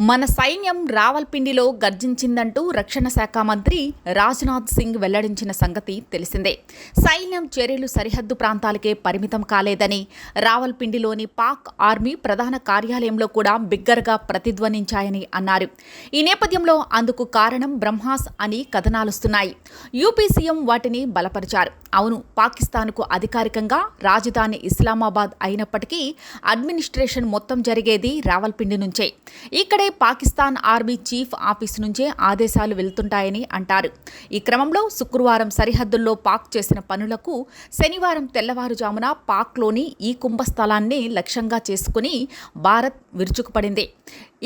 మన సైన్యం రావల్పిండిలో గర్జించిందంటూ రక్షణ శాఖ మంత్రి రాజ్నాథ్ సింగ్ వెల్లడించిన సంగతి తెలిసిందే. సైన్యం చర్యలు సరిహద్దు ప్రాంతాలకే పరిమితం కాలేదని రావల్పిండిలోని పాక్ ఆర్మీ ప్రధాన కార్యాలయంలో కూడా బిగ్గరగా ప్రతిధ్వనించాయని అన్నారు. ఈ నేపథ్యంలో అందుకు కారణం బ్రహ్మాస్ అని కథనాలుస్తున్నాయి. యూపీ సీఎం వాటిని బలపరిచారు. అవును పాకిస్తాన్కు అధికారికంగా రాజధాని ఇస్లామాబాద్ అయినప్పటికీ అడ్మినిస్ట్రేషన్ మొత్తం జరిగేది రావల్పిండి నుంచే. ఇక్కడే పాకిస్తాన్ ఆర్మీ చీఫ్ ఆఫీస్ నుంచే ఆదేశాలు వెళ్తుంటాయని అంటారు. ఈ క్రమంలో శుక్రవారం సరిహద్దుల్లో పాక్ చేసిన పనులకు శనివారం తెల్లవారుజామున పాక్లోని ఈ కుంభస్థలాన్ని లక్ష్యంగా చేసుకుని భారత్ విరుచుకుపడింది.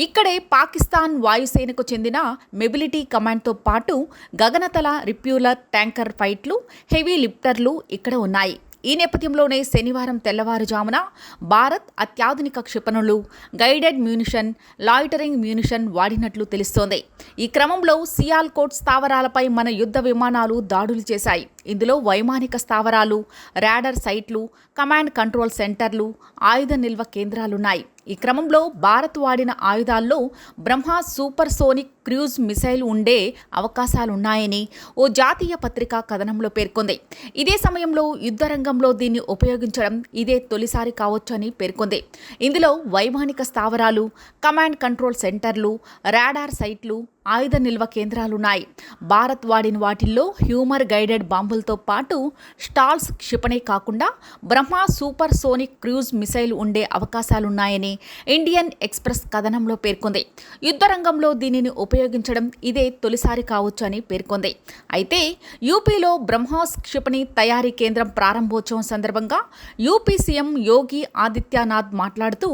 ఇక్కడే పాకిస్తాన్ వాయుసేనకు చెందిన మెబిలిటీ కమాండ్తో పాటు గగనతల రిప్యూలర్ ట్యాంకర్ ఫైట్లు హెవీ లిఫ్టర్లు ఇక్కడ ఉన్నాయి. ఈ నేపథ్యంలోనే శనివారం తెల్లవారుజామున భారత్ అత్యాధునిక క్షిపణులు గైడెడ్ మ్యూనిషన్ లాయిటరింగ్ మ్యూనిషన్ వాడినట్లు తెలుస్తోంది. ఈ క్రమంలో సియాల్కోట్ స్థావరాలపై మన యుద్ధ విమానాలు దాడులు చేశాయి. ఇందులో వైమానిక స్థావరాలు రాడర్ సైట్లు కమాండ్ కంట్రోల్ సెంటర్లు ఆయుధ నిల్వ కేంద్రాలున్నాయి. ఈ క్రమంలో భారత్ వాడిన ఆయుధాల్లో BrahMos supersonic cruise missile ఉండే అవకాశాలున్నాయని ఓ జాతీయ పత్రిక కథనంలో పేర్కొంది. ఇదే సమయంలో యుద్ధ రంగంలో దీన్ని ఉపయోగించడం ఇదే తొలిసారి కావచ్చని పేర్కొంది. ఇందులో వైమానిక స్థావరాలు కమాండ్ కంట్రోల్ సెంటర్లు రాడార్ సైట్లు ఆయుధ నిల్వ కేంద్రాలున్నాయి. భారత్ వాడిన వాటిల్లో హ్యూమర్ గైడెడ్ బాంబులతో పాటు స్టాల్స్ క్షిపణి కాకుండా Brahma supersonic cruise missile ఉండే అవకాశాలున్నాయని ఇండియన్ ఎక్స్ప్రెస్ కథనంలో పేర్కొంది. యుద్ధ రంగంలో దీనిని ఉపయోగించడం ఇదే తొలిసారి కావచ్చు అని పేర్కొంది. అయితే యూపీలో బ్రహ్మాస్ క్షిపణి తయారీ కేంద్రం ప్రారంభోత్సవం సందర్భంగా యూపీ సీఎం యోగి ఆదిత్యనాథ్ మాట్లాడుతూ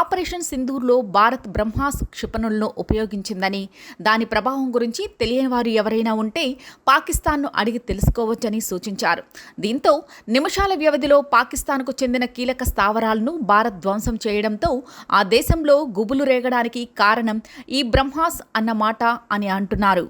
ఆపరేషన్ సింధూర్లో భారత్ బ్రహ్మాస్ క్షిపణులను ఉపయోగించిందని దాని దాని ప్రభావం గురించి తెలియని వారు ఎవరైనా ఉంటే పాకిస్తాన్ను అడిగి తెలుసుకోవచ్చని సూచించారు. దీంతో నిమిషాల వ్యవధిలో పాకిస్తాన్కు చెందిన కీలక స్థావరాలను భారత్ ధ్వంసం చేయడంతో ఆ దేశంలో గుబులు రేగడానికి కారణం ఈ బ్రహ్మాస్ అన్న మాట అని అంటున్నారు.